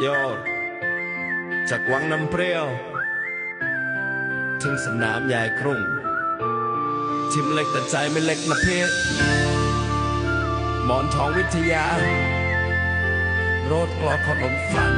โยจากวังน้ำเปรี้ยว ถึงสนามใหญ่กรุงทิมเล็กแต่ใจไม่เล็กนะเพชรหมอนทองวิทยา โรดกลอขนมฝัน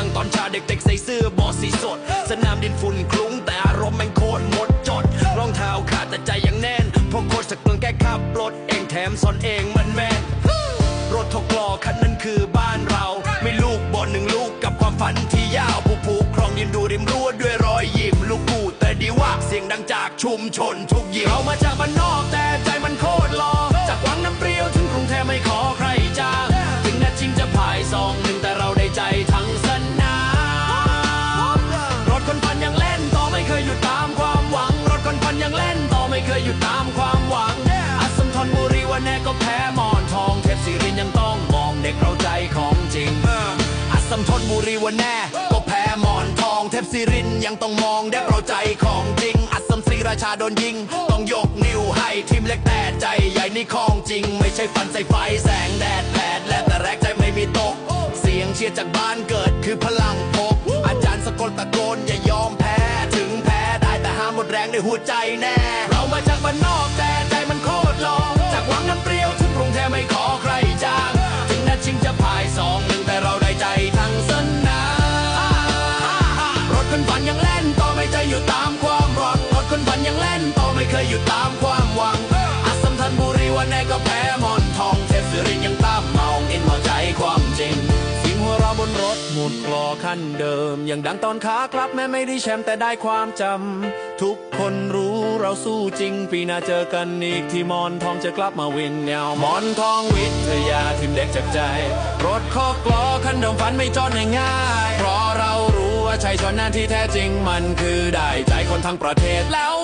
ดังตอนชาเด็กๆใส่เสื้อบอสีสด สนามดินฝุ่นคลุ้งแต่อารมณ์แม่งโคตรหมดจด รองเท้าขาดแต่ใจยังแน่นพราะโคตรสกเกินแก้ขับรถเองแถมสอนเองมันแมนรถทกลอคันนั้นคือบ้านเรา ไม่ลูกบอลหนึ่งลูกกับความฝันที่ยาวผู้ผูกครองยืนดูริมรั้วด้วยรอยยิ้มลูกกูแต่ดีว่าเสียงดังจากชุมชนทุกยิมเรามาจากบ้านนอกแต่ใจมันโคตร วันแน่ ก็แพ้หมอนทองเทพศิรินยังต้องมองเด็กเราใจของจริง อัสสัมศรีราชาโดนยิง ต้องยกนิ้วให้ทีมเล็กแต่ใจใหญ่นี่ของจริง ไม่ใช่ฟันใส่ไฟแสงแดดแผดและแต่แรกใจไม่มีตก เสียงเชียร์จากบ้านเกิดคือพลังพกอาจารย์สกลตะโกนอย่ายอมแพ้ ถึงแพ้ได้แต่ห้ามหมดแรงในหัวใจแน่ เรามาจากบ้านนอกแต่ อยู่ตามความหวังอัสสัมทันบุรีวันแน่ก็แพ้มอนทองเทพสุรินยังตามเมาอินเมาใจความจริงสิงหัวเราบนรถหมุดกลอคันเดิม ยังดังตอนขากลับแม้ไม่ได้แชมป์แต่ได้ความจำ ทุกคนรู้เราสู้จริง ปีหน้าเจอกันอีกที่มอนทองจะกลับมาวินแนวมอนทองวิทยาทีมเด็กจากใจ รถข้อกลอคันเดิมฝันไม่จอดง่ายเพราะเรารู้ว่าชัยชนะที่แท้จริงมันคือได้ใจคนทั้งประเทศแล้ว